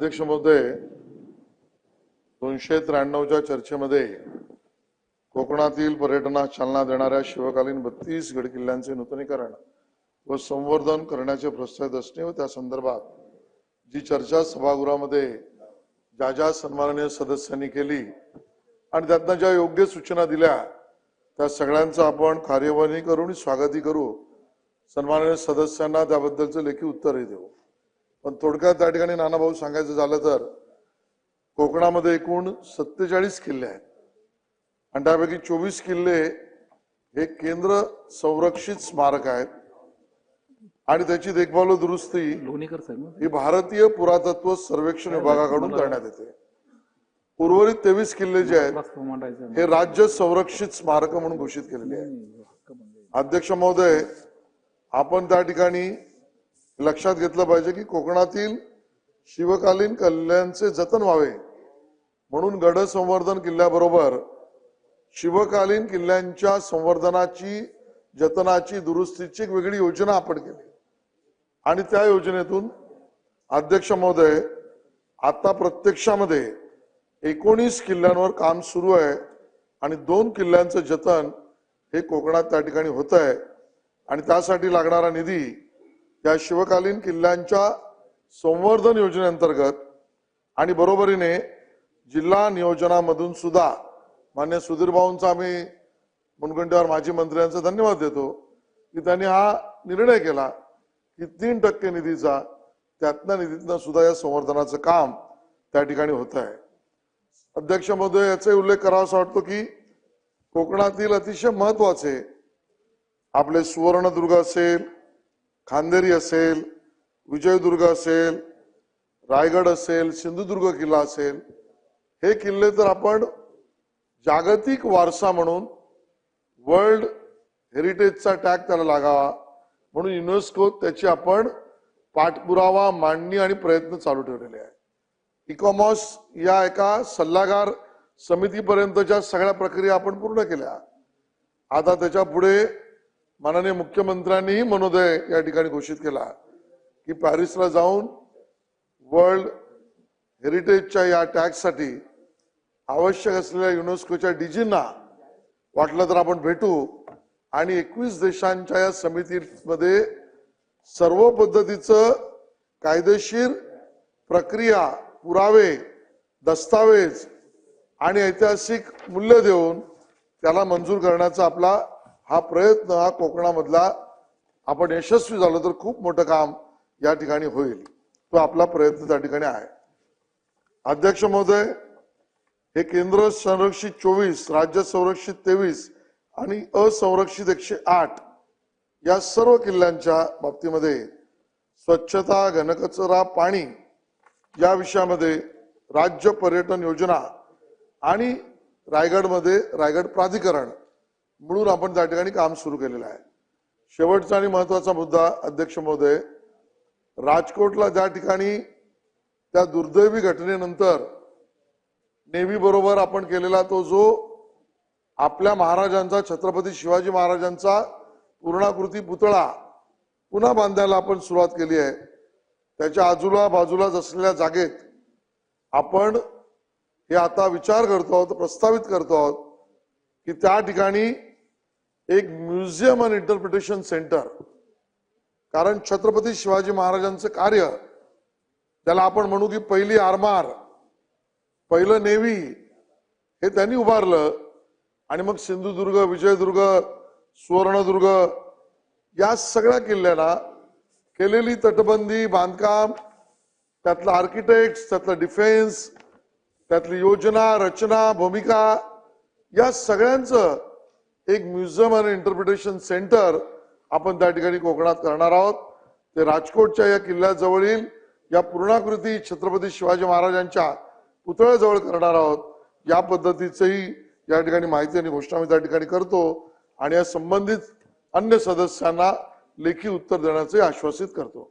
अध्यक्ष महोदय दोनशे त्र्याण्णवच्या चर्चेमध्ये कोकणातील पर्यटनास चालना देणाऱ्या शिवकालीन बत्तीस गड किल्ल्यांचे नूतनीकरण व संवर्धन करण्याचे प्रस्तावित असणे व त्या संदर्भात जी चर्चा सभागृहामध्ये ज्या ज्या सन्माननीय सदस्यांनी केली आणि त्यातनं ज्या योग्य सूचना दिल्या त्या सगळ्यांचं आपण कार्यवाही करू आणि स्वागतही करू. सन्माननीय सदस्यांना त्याबद्दलचं लेखी उत्तरही देऊ. पण थोडक्यात त्या ठिकाणी नानाभाऊ सांगायचं झालं तर कोकणामध्ये एकूण सत्तेचाळीस किल्ले आहेत आणि त्यापैकी चोवीस किल्ले हे केंद्र संरक्षित स्मारक आहेत आणि त्याची देखभाल व दुरुस्ती? ही भारतीय पुरातत्व सर्वेक्षण विभागाकडून करण्यात येते उर्वरित तेवीस किल्ले जे आहेत हे राज्य संरक्षित स्मारक म्हणून घोषित केलेले हक्क म्हणजे. अध्यक्ष महोदय आपण त्या ठिकाणी लक्षात घेतलं पाहिजे की कोकणातील शिवकालीन कल्याणचे जतन व्हावे. म्हणून गड संवर्धन किल्ल्याबरोबर शिवकालीन किल्ल्यांच्या संवर्धनाची जतनाची दुरुस्तीची एक वेगळी योजना आपण केली. आणि त्या योजनेतून अध्यक्ष महोदय आता प्रत्यक्षामध्ये एकोणीस किल्ल्यांवर काम सुरू आहे आणि दोन किल्ल्यांचं जतन हे कोकणात त्या ठिकाणी होत आहे आणि त्यासाठी लागणारा निधी या शिवकालीन किल्ल्यांच्या संवर्धन योजनेअंतर्गत आणि बरोबरीने जिल्हा नियोजनामधून सुद्धा मान्य सुधीरभाऊंचा आम्ही मुनगंटीवार माजी मंत्र्यांचा धन्यवाद देतो की त्यांनी हा निर्णय केला की तीन टक्के निधीचा त्यातनं निधीतनं सुद्धा या संवर्धनाचं काम त्या ठिकाणी होत आहे. अध्यक्ष महोदय याचाही उल्लेख करावासा वाटतो की कोकणातील अतिशय महत्त्वाचे आपले सुवर्णदुर्ग असेल खांदेरी असेल विजयदुर्ग असेल रायगड असेल सिंधुदुर्ग किल्ला असेल हे किल्ले तर आपण जागतिक वारसा म्हणून वर्ल्ड हेरिटेजचा टॅग त्याला लागावा. म्हणून युनेस्को त्याची आपण पाठपुरावा मांडणी आणि प्रयत्न चालू ठेवलेले आहे इकॉमॉस या एका सल्लागार समितीपर्यंतच्या सगळ्या प्रक्रिया आपण पूर्ण केल्या. आता त्याच्या पुढे माननीय मुख्यमंत्र्यांनीही मनोदय या ठिकाणी घोषित केला की पॅरिसला जाऊन वर्ल्ड हेरिटेजच्या या टॅक्ससाठी आवश्यक असलेल्या युनेस्कोच्या डीजींना वाटलं तर आपण भेटू. आणि एकवीस देशांच्या या समितीमध्ये सर्व पद्धतीचं कायदेशीर प्रक्रिया पुरावे दस्तावेज आणि ऐतिहासिक मूल्य देऊन त्याला मंजूर करण्याचा आपला हा प्रयत्न हा कोकणामधला आपण यशस्वी झालो तर खूप मोठं काम या ठिकाणी होईल. तो आपला प्रयत्न त्या ठिकाणी आहे. अध्यक्ष महोदय हे केंद्र संरक्षित चोवीस राज्य संरक्षित तेवीस आणि असंरक्षित एकशे आठ या सर्व किल्ल्यांच्या बाबतीमध्ये स्वच्छता घनकचरा पाणी या विषयामध्ये राज्य पर्यटन योजना आणि रायगडमध्ये रायगड प्राधिकरण म्हणून आपण त्या ठिकाणी काम सुरू केलेलं आहे. शेवटचा आणि महत्त्वाचा मुद्दा अध्यक्ष महोदय राजकोटला ज्या ठिकाणी त्या दुर्दैवी घटनेनंतर नेव्ही बरोबर आपण केलेला तो जो आपल्या महाराजांचा छत्रपती शिवाजी महाराजांचा पूर्णाकृती पुतळा पुन्हा बांधायला आपण सुरुवात केली आहे. त्याच्या आजूला बाजूलाच असलेल्या जागेत आपण हे आता विचार करतो आहोत प्रस्तावित करतो आहोत की त्या ठिकाणी एक म्युझियम अँड इंटरप्रिटेशन सेंटर कारण छत्रपती शिवाजी महाराजांचं कार्य त्याला आपण म्हणू की पहिली आरमार पहिलं नेव्ही हे त्यांनी उभारलं. आणि मग सिंधुदुर्ग विजयदुर्ग सुवर्णदुर्ग या सगळ्या किल्ल्याला केलेली तटबंदी बांधकाम त्यातलं आर्किटेक्ट त्यातलं डिफेन्स त्यातली योजना रचना भूमिका या सगळ्यांचं एक म्युझियम आणि इंटरप्रिटेशन सेंटर आपण त्या ठिकाणी कोकणात करणार आहोत. ते राजकोटच्या या किल्ल्याजवळील या पूर्णाकृती छत्रपती शिवाजी महाराजांच्या पुतळ्याजवळ करणार आहोत. या पद्धतीचंही या ठिकाणी माहिती आणि घोषणा मी त्या ठिकाणी करतो आणि या संबंधित अन्य सदस्यांना लेखी उत्तर देण्याचे आश्वासित करतो.